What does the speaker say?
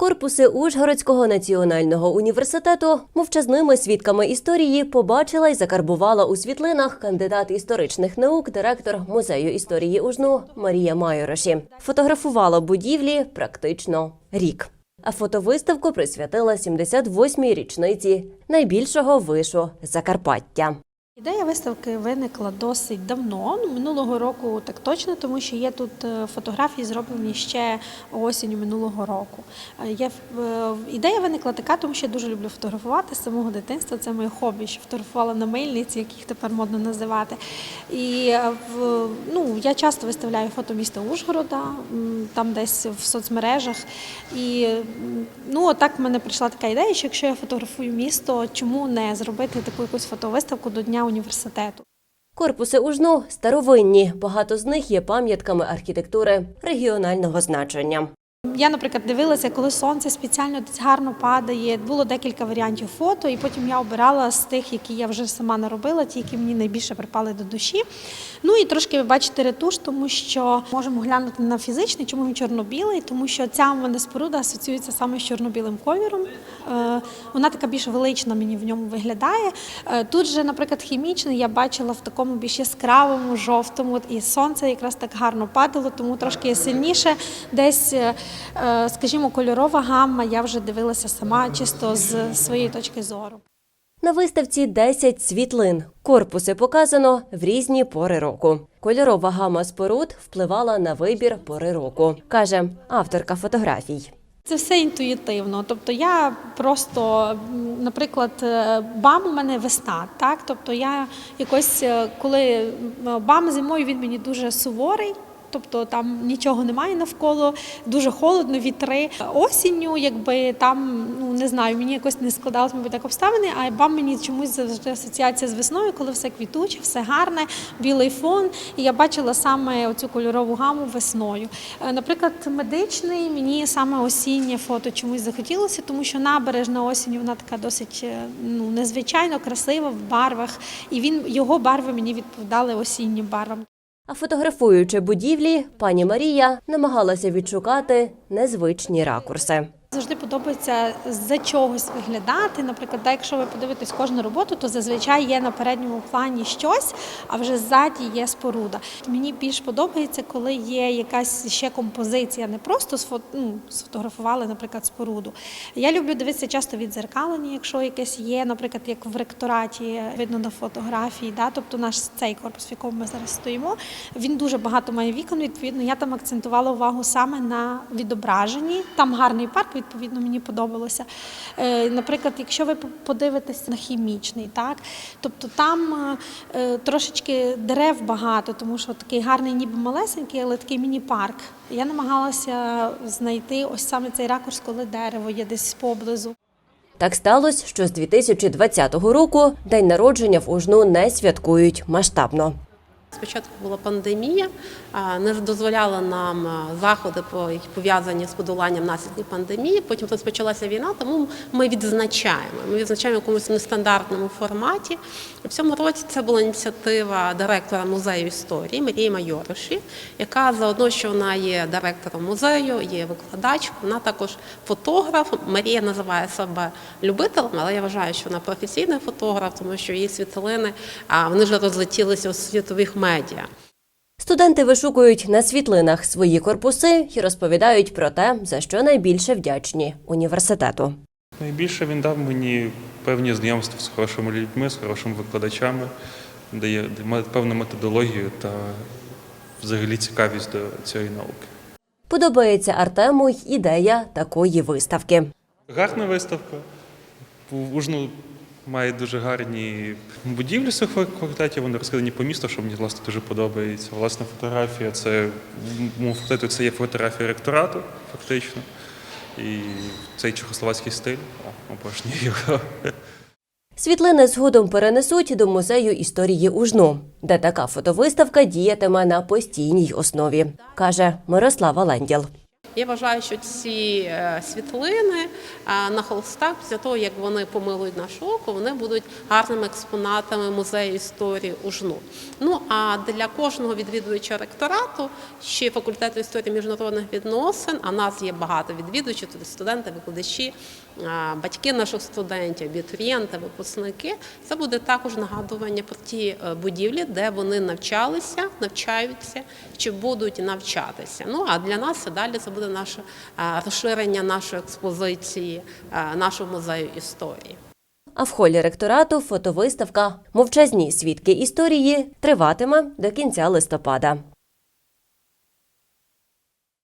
Корпуси Ужгородського національного університету мовчазними свідками історії побачила й закарбувала у світлинах кандидат історичних наук, директор музею історії Ужну Марія Майороші. Фотографувала будівлі практично рік. А фотовиставку присвятила 78-й річниці найбільшого вишу Закарпаття. Ідея виставки виникла досить давно, ну, минулого року так точно, тому що є тут е, фотографії, зроблені ще осінню минулого року. Е, Є, е, ідея виникла така, тому що я дуже люблю фотографувати з самого дитинства. Це моє хобі, що фотографувала на мильниці, як їх тепер модно називати. І ну, я часто виставляю фото міста Ужгорода, там десь в соцмережах. І ну, отак в мене прийшла така ідея, що якщо я фотографую місто, чому не зробити таку якусь фотовиставку до Дня університету? Корпуси Ужну старовинні. Багато з них є пам'ятками архітектури регіонального значення. Я, наприклад, дивилася, коли сонце спеціально гарно падає. Було декілька варіантів фото, і потім я обирала з тих, які я вже сама наробила, ті, які мені найбільше припали до душі. Ну і трошки ви бачите ретуш, тому що можемо глянути на фізичний, чому він чорно-білий, тому що ця мене споруда асоціюється саме з чорно-білим кольором. Е, Вона така більш велична мені в ньому виглядає. Е, Тут же, наприклад, хімічний я бачила в такому більш яскравому, жовтому, і сонце якраз так гарно падало, тому трошки сильніше. Десь, е, скажімо, кольорова гамма я вже дивилася сама чисто з своєї точки зору. На виставці 10 світлин. Корпуси показано в різні пори року. Кольорова гама споруд впливала на вибір пори року, каже авторка фотографій. Це все інтуїтивно. Тобто я просто, наприклад, е, бам у мене весна, так? Тобто я якось, е, коли бам зимою він мені дуже суворий. Тобто там нічого немає навколо, дуже холодно, вітри. Осінню, якби там, ну не знаю, мені якось не складалось, мабуть, так обставини, а бам мені чомусь завжди асоціація з весною, коли все квітуче, все гарне, білий фон. І я бачила саме оцю кольорову гаму весною. Е, Наприклад, медичний мені саме осіннє фото чомусь захотілося, тому що набережна осінь вона така досить е, ну, незвичайно красива в барвах, і він його барви мені відповідали осіннім барвам. А фотографуючи будівлі, пані Марія намагалася відшукати незвичні ракурси. Завжди подобається за чогось виглядати. Наприклад, якщо ви подивитесь кожну роботу, то зазвичай є на передньому плані щось, а вже ззаді є споруда. Мені більш подобається, коли є якась ще композиція, не просто ну, сфотографували, наприклад, споруду. Я люблю дивитися часто відзеркалення, якщо якесь є, наприклад, як в ректораті видно на фотографії. Да? Тобто наш цей корпус, в якому ми зараз стоїмо, він дуже багато має вікон. Відповідно, я там акцентувала увагу саме на відображенні. Там гарний парк, відповідно, мені подобалося. Е, Наприклад, якщо ви подивитесь на хімічний, так тобто там е, е, трошечки дерев багато, тому що такий гарний, ніби малесенький, але такий міні-парк. Я намагалася знайти ось саме цей ракурс, коли дерево є десь поблизу. Так сталося, що з 2020 року день народження в Ужну не святкують масштабно. Спочатку була пандемія, не дозволяла нам заходи, які пов'язані з подоланням наслідків пандемії. Потім розпочалася війна, тому ми відзначаємо. Ми відзначаємо в якомусь нестандартному форматі. У цьому році це була ініціатива директора музею історії Марії Майороші, яка заодно, що вона є директором музею, є викладачкою, вона також фотограф. Марія називає себе любителем, але я вважаю, що вона професійний фотограф, тому що її світлини вони вже розлетілися у світових медіа. Студенти вишукують на світлинах свої корпуси і розповідають про те, за що найбільше вдячні університету. Найбільше він дав мені певні знайомства з хорошими людьми, з хорошими викладачами, дає дає певну методологію та взагалі цікавість до цієї науки. Подобається Артему й ідея такої виставки. Гарна виставка. Має дуже гарні будівлі своїх факультетів, вони розкидані по місту, що мені власне дуже подобається. Власна фотографія це факультету це є фотографія ректорату, фактично. І цей чехословацький стиль. О, обожнюю його. Світлини згодом перенесуть до музею історії Ужну, де така фотовиставка діятиме на постійній основі, каже Мирослава Ленділ. Я вважаю, що ці е, світлини е, на холстах, після того як вони помилують наше око, вони будуть гарними експонатами музею історії УЖНУ. Ну а для кожного відвідувача ректорату, ще факультету історії міжнародних відносин, а нас є багато відвідувачів, тут студенти, викладачі, е, батьки наших студентів, абітурієнти, випускники. Це буде також нагадування про ті будівлі, де вони навчалися, навчаються чи будуть навчатися. Ну а для нас далі це буде наше е, розширення нашої експозиції, е, нашого музею історії. А в холі ректорату фотовиставка Мовчазні свідки історії триватиме до кінця листопада.